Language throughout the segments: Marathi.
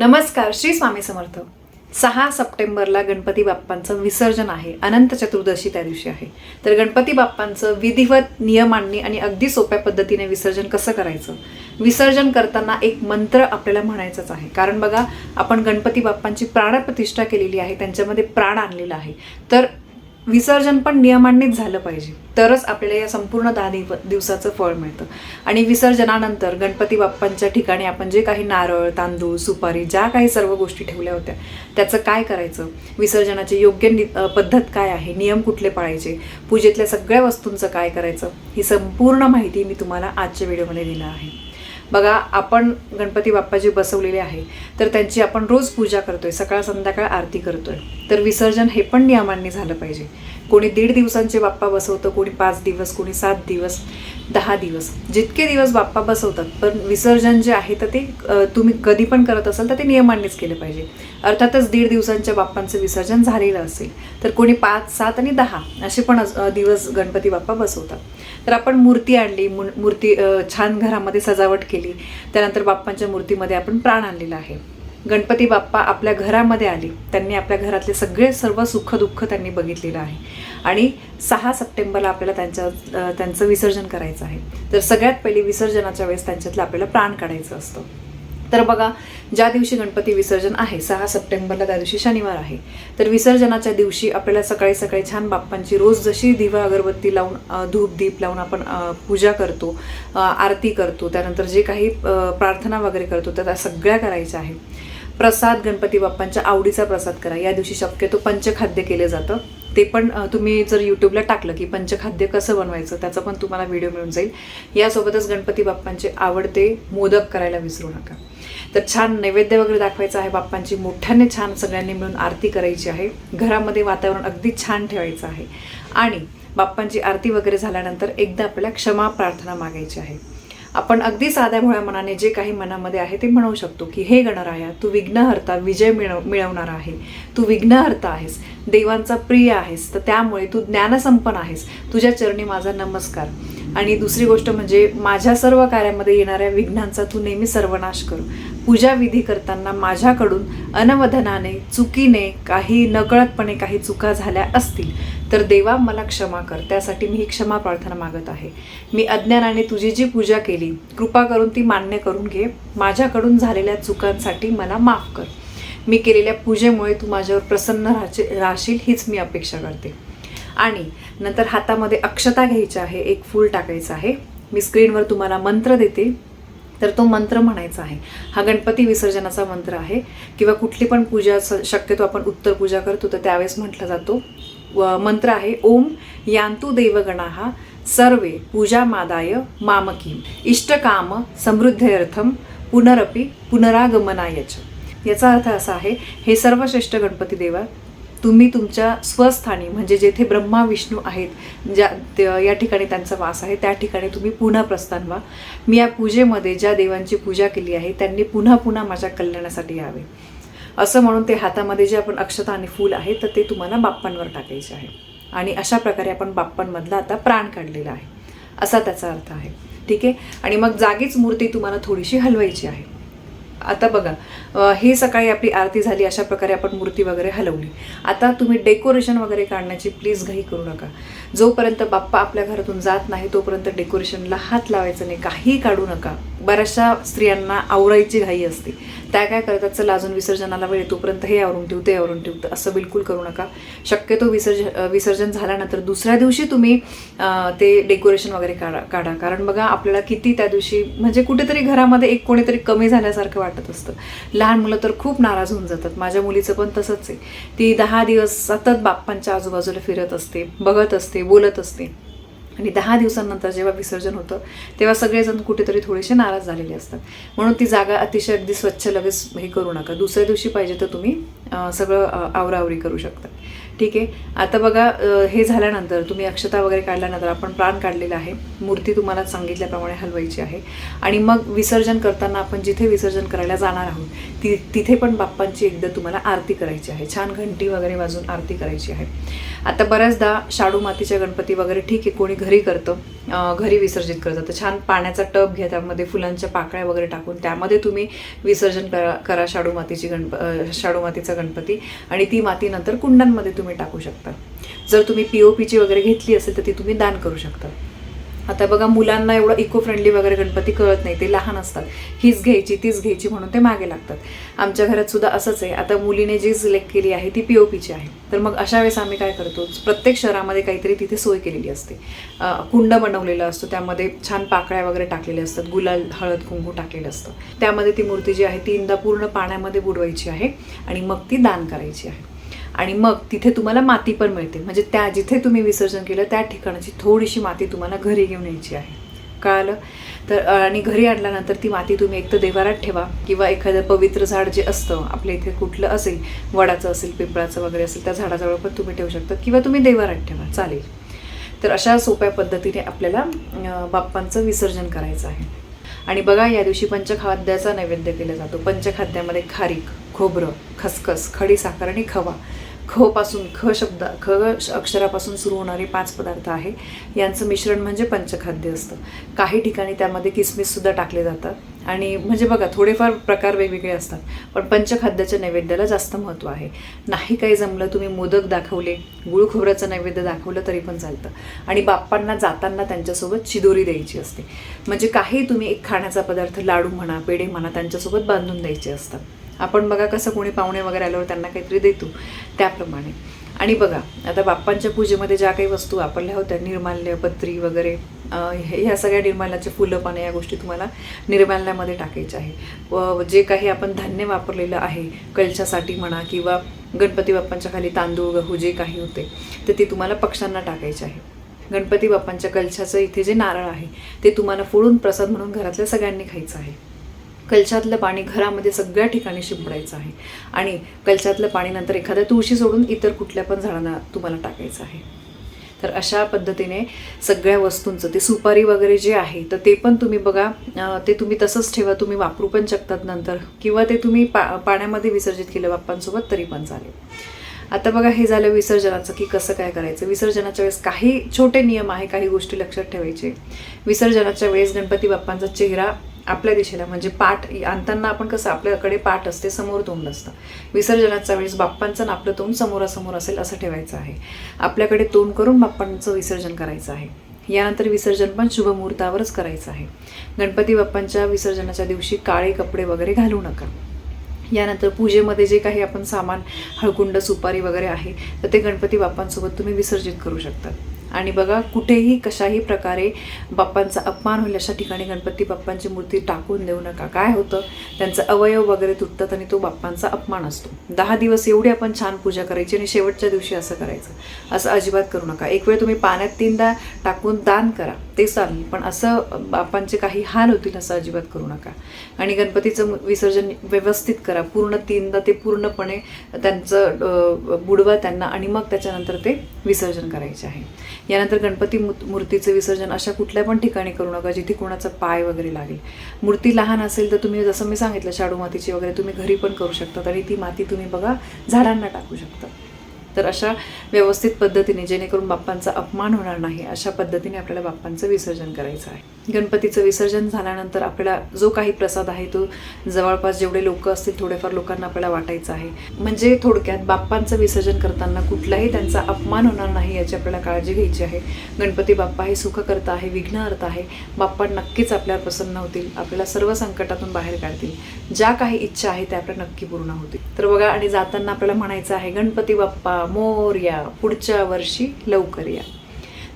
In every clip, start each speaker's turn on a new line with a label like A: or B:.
A: नमस्कार श्री स्वामी समर्थ. सहा सप्टेंबरला गणपती बाप्पांचं विसर्जन आहे. अनंत चतुर्दशी त्या दिवशी आहे. तर गणपती बाप्पांचं विधिवत नियमांनी आणि अगदी सोप्या पद्धतीने विसर्जन कसं करायचं? विसर्जन करताना एक मंत्र आपल्याला म्हणायचाच आहे. कारण बघा आपण गणपती बाप्पांची प्राणप्रतिष्ठा केलेली आहे त्यांच्यामध्ये प्राण आणलेला आहे. तर विसर्जन पण नियमांनीच झालं पाहिजे. तरच आपल्याला या संपूर्ण दहा दिव दिवसाचं फळ मिळतं. आणि विसर्जनानंतर गणपती बाप्पांच्या ठिकाणी आपण जे काही नारळ तांदूळ सुपारी ज्या काही सर्व गोष्टी ठेवल्या होत्या त्याचं काय करायचं? विसर्जनाची योग्य नि पद्धत काय आहे? नियम कुठले पाळायचे? पूजेतल्या सगळ्या वस्तूंचं काय करायचं? ही संपूर्ण माहिती मी तुम्हाला आजच्या व्हिडिओमध्ये दिलं आहे. बघा आपण गणपती बाप्पा जे बसवलेले आहे तर त्यांची आपण रोज पूजा करतोय सकाळ संध्याकाळ आरती करतोय. तर विसर्जन हे पण नियमांनी झालं पाहिजे. कोणी दीड दिवसांचे बाप्पा बसवतं कोणी पाच दिवस कोणी सात दिवस दहा दिवस. जितके दिवस बाप्पा बसवतात पण विसर्जन जे आहे तर ते तुम्ही कधी पण करत असाल तर ते नियमांनीच केलं पाहिजे. अर्थातच दीड दिवसांच्या बाप्पांचं विसर्जन झालेलं असेल तर कोणी पाच सात आणि दहा असे पण अस- दिवस गणपती बाप्पा बसवतात. तर आपण मूर्ती आणली मूर्ती छान घरामध्ये सजावट केली त्यानंतर बाप्पांच्या मूर्तीमध्ये आपण प्राण आणलेला आहे. गणपती बाप्पा आपल्या घरामध्ये आले. त्यांनी आपल्या घरातले सगळे सर्व सुखदुःख त्यांनी बघितलेलं आहे. आणि सहा सप्टेंबरला आपल्याला त्यांच्या त्यांचं विसर्जन करायचं आहे. तर सगळ्यात पहिले विसर्जनाच्या वेळेस त्यांच्यातलं आपल्याला प्राण काढायचं असतं. तर बघा ज्या दिवशी गणपती विसर्जन आहे सहा सप्टेंबरला त्या दिवशी शनिवार आहे. तर विसर्जनाच्या दिवशी आपल्याला सकाळी सकाळी छान बाप्पांची रोज जशी दिवा अगरबत्ती लावून धूप दीप लावून आपण पूजा करतो आरती करतो त्यानंतर जे काही प्रार्थना वगैरे करतो त्या त्या सगळ्या करायच्या आहे प्रसाद गणपती बाप्पांच्या आवडीचा प्रसाद करा. या दिवशी शक्यतो पंचखाद्य केलं जातं. ते पण तुम्ही जर यूट्यूबला टाकलं की पंचखाद्य कसं बनवायचं त्याचा पण तुम्हाला व्हिडिओ मिळून जाईल. यासोबतच गणपती बाप्पांचे आवडते मोदक करायला विसरू नका. तर छान नैवेद्य वगैरे दाखवायचं आहे बाप्पांची. मोठ्याने छान सगळ्यांनी मिळून आरती करायची आहे. घरामध्ये वातावरण अगदी छान ठेवायचं आहे. आणि बाप्पांची आरती वगैरे झाल्यानंतर एकदा आपल्याला क्षमा प्रार्थना मागायची आहे. आपण अगदी साध्या भोळ्या मनाने जे काही मनामध्ये आहे ते म्हणू शकतो की हे गणराया तू विघ्नहर्ता विजय मिळव मिळवणार आहे. तू विघ्नहर्ता आहेस. देवांचा प्रिय आहेस. तर त्यामुळे तू ज्ञानसंपन्न आहेस. तुझ्या चरणी माझा नमस्कार. आणि दुसरी गोष्ट म्हणजे माझ्या सर्व कार्यामध्ये येणाऱ्या विघ्नांचा तू नेहमी सर्वनाश कर. पूजा विधी करताना माझ्याकडून अनवधनाने चुकीने काही नकळतपणे काही चुका झाल्या असतील. तर देवा मला क्षमा कर त्यासाठी मी ही क्षमा प्रार्थना मागत आहे. मी अज्ञानाने तुझी जी पूजा केली कृपा करून ती मान्य करून घे. माझ्याकडून झालेल्या चुकांसाठी मला माफ कर. मी केलेल्या पूजेमुळे तू माझ्यावर प्रसन्न राहचे राहशील हीच मी अपेक्षा करते. आणि नंतर हातामध्ये अक्षता घ्यायच्या आहे एक फूल टाकायचं आहे. मी स्क्रीनवर तुम्हाला मंत्र देते. तर तो मंत्र म्हणायचा आहे. हा गणपती विसर्जनाचा मंत्र आहे. किंवा कुठली पण पूजा शक्यतो आपण उत्तर पूजा करतो तर त्यावेळेस म्हटला जातो मंत्र आहे ओम यांतु देवगणाः सर्वे पूजा मादाय मामकी। इष्टकाम समृद्धयर्थम पुनरपि पुनरागमनाय याचा अर्थ असा आहे हे सर्वश्रेष्ठ गणपती देवा तुम्ही तुमच्या स्वस्थानी म्हणजे जेथे ब्रह्मा विष्णू आहेत ज्या या ठिकाणी त्यांचा वास आहे त्या ठिकाणी तुम्ही पुन्हा प्रस्थान व्हा. मी या पूजेमध्ये ज्या देवांची पूजा केली आहे त्यांनी पुन्हा पुन्हा माझ्या कल्याणासाठी यावे. असं म्हणून ते हातामध्ये जे आपण अक्षता आणि फूल आहे तर ते तुम्हाला बाप्पांवर टाकायचे आहे. आणि अशा प्रकारे आपण बाप्पांमधला आता प्राण काढलेला आहे. असा त्याचा अर्थ आहे. ठीक आहे? आणि मग जागीच मूर्ती तुम्हाला थोडीशी हलवायची आहे. आता बघा हे ही सकाळी आपली आरती झाली अशा प्रकारे आपण मूर्ती वगैरे हलवली. आता तुम्ही डेकोरेशन वगैरे काढण्याची प्लीज घाई करू नका. जोपर्यंत बाप्पा आपल्या घरातून जात नाही तोपर्यंत डेकोरेशनला हात लावायचं नाही. काहीही काढू नका. बऱ्याचशा स्त्रियांना आवरायची घाई असते. त्या काय करतात चला अजून विसर्जनाला वेळ येतोपर्यंत तोपर्यंत हे आवरून ठेवू ते आवरून ठेवतं असं बिलकुल करू नका. शक्यतो विसर्ज विसर्जन झाल्यानंतर दुसऱ्या दिवशी तुम्ही ते डेकोरेशन वगैरे काढा काढा. कारण बघा आपल्याला किती त्या दिवशी म्हणजे कुठेतरी घरामध्ये एक कोणीतरी कमी झाल्यासारखं वाटत असतं. लहान मुलं तर खूप नाराज होऊन जातात. माझ्या मुलीचं पण तसंच आहे. ती दहा दिवस सतत बाप्पांच्या आजूबाजूला फिरत असते बघत असते बोलत असते. आणि दहा दिवसांनंतर जेव्हा विसर्जन होतं तेव्हा सगळेजण कुठेतरी थोडेसे नाराज झालेले असतात. म्हणून ती जागा अतिशय अगदी स्वच्छ लगेच हे करू नका. दुसऱ्या दिवशी पाहिजे तर तुम्ही सगळं अं, आवराआवरी करू शकता. ठीक आहे. आता बघा हे झाल्यानंतर तुम्ही अक्षता वगैरे काढल्यानंतर आपण प्राण काढलेला आहे. मूर्ती तुम्हाला सांगितल्याप्रमाणे हलवायची आहे. आणि मग विसर्जन करताना आपण जिथे विसर्जन करायला जाणार आहोत ति तिथे पण बाप्पांची एकदा तुम्हाला आरती करायची आहे. छान घंटी वगैरे वाजून आरती करायची आहे. आता बऱ्याचदा शाडू मातीच्या गणपती वगैरे ठीक आहे कोणी घरी करतं घरी विसर्जित करतं. तर छान पाण्याचा टब घ्या त्यामध्ये फुलांच्या पाकळ्या वगैरे टाकून त्यामध्ये तुम्ही विसर्जन करा करा शाडू मातीची गणप शाडू मातीचा गणपती. आणि ती माती नंतर कुंडांमध्ये तुम्ही टाकू शकता. जर तुम्ही पी ओ पीची वगैरे घेतली असेल तर ती तुम्ही दान करू शकता. आता बघा मुलांना एवढं इको फ्रेंडली वगैरे गणपती कळत नाही ते लहान असतात. हीच घ्यायची तीच घ्यायची म्हणून ते मागे लागतात. आमच्या घरात सुद्धा असंच आहे. आता मुलीने जी सिलेक्ट केली आहे ती पी ओ पीची आहे. तर मग अशा वेळेस आम्ही काय करतो प्रत्येक शहरामध्ये काहीतरी तिथे सोय केलेली असते. कुंड बनवलेला असतो त्यामध्ये छान पाकळ्या वगैरे टाकलेल्या असतात गुलाल हळद कुंकू टाकलेलं असतं. त्यामध्ये ती मूर्ती जी आहे ती इंदा पूर्ण पाण्यामध्ये बुडवायची आहे आणि मग ती दान करायची आहे. आणि मग तिथे तुम्हाला माती पण मिळते. म्हणजे त्या जिथे तुम्ही विसर्जन केलं त्या ठिकाणाची थोडीशी माती तुम्हाला घरी घेऊन यायची आहे. कळालं? तर आणि घरी आणल्यानंतर ती माती तुम्ही एक तर देवारात ठेवा किंवा एखादं पवित्र झाड जे असतं आपल्या इथे कुठलं असेल वडाचं असेल पिंपळाचं वगैरे असेल त्या झाडाजवळ पण तुम्ही ठेवू शकता किंवा तुम्ही देवारात ठेवा चालेल. तर अशा सोप्या पद्धतीने आपल्याला बाप्पांचं विसर्जन करायचं आहे. आणि बघा या दिवशी पंचखाद्याचा नैवेद्य केला जातो. पंचखाद्यामध्ये खारीक खोबरं खसखस खडी साखर आणि खवा. ख पासून ख शब्द ख अक्षरापासून सुरू होणारे पाच पदार्थ आहे. यांचं मिश्रण म्हणजे पंचखाद्य असतं. काही ठिकाणी त्यामध्ये किसमिससुद्धा टाकले जातात. आणि म्हणजे बघा थोडेफार प्रकार वेगवेगळे असतात पण पंचखाद्याच्या नैवेद्याला जास्त महत्त्व आहे. नाही काही जमलं तुम्ही मोदक दाखवले गुळ खोबऱ्याचं नैवेद्य दाखवलं तरी पण चालतं. आणि बाप्पांना जाताना त्यांच्यासोबत चिदोरी द्यायची असते. म्हणजे काही तुम्ही एक खाण्याचा पदार्थ लाडू म्हणा पेढे म्हणा त्यांच्यासोबत बांधून द्यायचे असतात. आपण बघा कसं कोणी पाहुणे वगैरे आल्यावर त्यांना काहीतरी देतो त्याप्रमाणे. आणि बघा आता बाप्पांच्या पूजेमध्ये ज्या काही वस्तू वापरल्या होत्या निर्माल्य पत्री वगैरे हे- ह्या सगळ्या निर्माल्याचे फुलं पाने या गोष्टी तुम्हाला निर्माल्यामध्ये टाकायच्या आहे. व जे काही आपण धान्य वापरलेलं आहे कलशासाठी म्हणा किंवा गणपती बाप्पांच्या खाली तांदूळ गहू जे काही होते तर ते तुम्हाला पक्ष्यांना टाकायचे आहे. गणपती बाप्पांच्या कलशाचं इथे जे नारळ आहे ते तुम्हाला फोडून प्रसाद म्हणून घरातल्या सगळ्यांनी खायचं आहे. कलशातलं पाणी घरामध्ये सगळ्या ठिकाणी शिंपडायचं आहे. आणि कलशातलं पाणी नंतर एखाद्या तुळशी सोडून इतर कुठल्या पण झाडांना तुम्हाला टाकायचं आहे. तर अशा पद्धतीने सगळ्या वस्तूंचं ते सुपारी वगैरे जे आहे तर ते पण तुम्ही बघा ते तुम्ही तसंच ठेवा तुम्ही वापरू पण शकतात नंतर. किंवा ते तुम्ही पा पाण्यामध्ये विसर्जित केलं बाप्पांसोबत तरी पण चालेल. आता बघा हे झालं विसर्जनाचं की कसं काय करायचं? विसर्जनाच्या वेळेस काही छोटे नियम आहे काही गोष्टी लक्षात ठेवायचे. विसर्जनाच्या वेळेस गणपती बाप्पांचा चेहरा आपल्या दिशेला म्हणजे पाठ आणताना आपण कसं आपल्याकडे पाठ असते समोर तोंड असतं. विसर्जनाच्या वेळेस बाप्पांचं आणि आपलं तोंड समोरासमोर असेल असं ठेवायचं आहे. आपल्याकडे तोंड करून बाप्पांचं विसर्जन करायचं आहे. यानंतर विसर्जन पण शुभ मुहूर्तावरच करायचं आहे. गणपती बाप्पांच्या विसर्जनाच्या दिवशी काळे कपडे वगैरे घालू नका. यानंतर पूजेमध्ये जे काही आपण सामान हळकुंड सुपारी वगैरे आहे तर ते गणपती बाप्पांसोबत तुम्ही विसर्जित करू शकता. आणि बघा कुठेही कशाही प्रकारे बाप्पांचा अपमान होईल अशा ठिकाणी गणपती बाप्पांची मूर्ती टाकून देऊ नका. काय होतं? त्यांचं अवयव वगैरे तुटतात आणि तो बाप्पांचा अपमान असतो. दहा दिवस एवढी आपण छान पूजा करायची आणि शेवटच्या दिवशी असं करायचं. असं अजिबात करू नका. एक वेळ तुम्ही पाण्यात तीनदा टाकून दान करा. ते चालेल पण असं बाप्पांचे काही हाल होतील असं अजिबात करू नका. आणि गणपतीचं विसर्जन व्यवस्थित करा. पूर्ण तीनदा ते पूर्णपणे त्यांचं बुडवा त्यांना आणि मग त्याच्यानंतर ते विसर्जन करायचे आहे. यानंतर गणपती मू- मूर्तीचं विसर्जन अशा कुठल्या पण ठिकाणी करू नका जिथे कोणाचा पाय वगैरे लागेल. मूर्ती लहान असेल तर तुम्ही जसं मी सांगितलं शाडू मातीची वगैरे तुम्ही घरी पण करू शकता आणि ती माती तुम्ही बघा झाडांना टाकू शकता तर अशा व्यवस्थित पद्धतीने जेणेकरून बाप्पांचा अपमान होणार नाही अशा पद्धतीने आपल्याला बाप्पांचं विसर्जन करायचं आहे. गणपतीचं विसर्जन झाल्यानंतर आपल्याला जो काही प्रसाद आहे तो जवळपास जेवढे लोक असतील थोडेफार लोकांना आपल्याला वाटायचं आहे. म्हणजे थोडक्यात बाप्पांचं विसर्जन करताना कुठलाही त्यांचा अपमान होणार नाही याची आपल्याला काळजी घ्यायची आहे. गणपती बाप्पा हे सुखकर्ता आहे विघ्नहर्ता आहे. बाप्पा नक्कीच आपल्यावर प्रसन्न होतील आपल्याला सर्व संकटातून बाहेर काढतील. ज्या काही इच्छा आहे त्या आपल्या नक्की पूर्ण होतील. तर बघा आणि जाताना आपल्याला म्हणायचं आहे गणपती बाप्पा मोर या पुढच्या वर्षी लवकर या.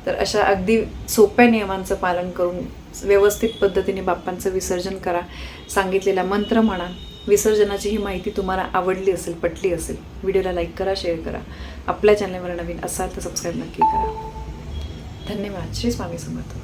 A: तर अशा अगदी सोप्या नियमांचं पालन करून व्यवस्थित पद्धतीने बाप्पांचं विसर्जन करा. सांगितलेला मंत्र म्हणा विसर्जनाची ही माहिती तुम्हाला आवडली असेल पटली असेल व्हिडिओला लाईक करा शेअर करा. आपल्या चॅनलवर नवीन असाल तर सबस्क्राईब नक्की करा. धन्यवाद. श्री स्वामी समर्थ.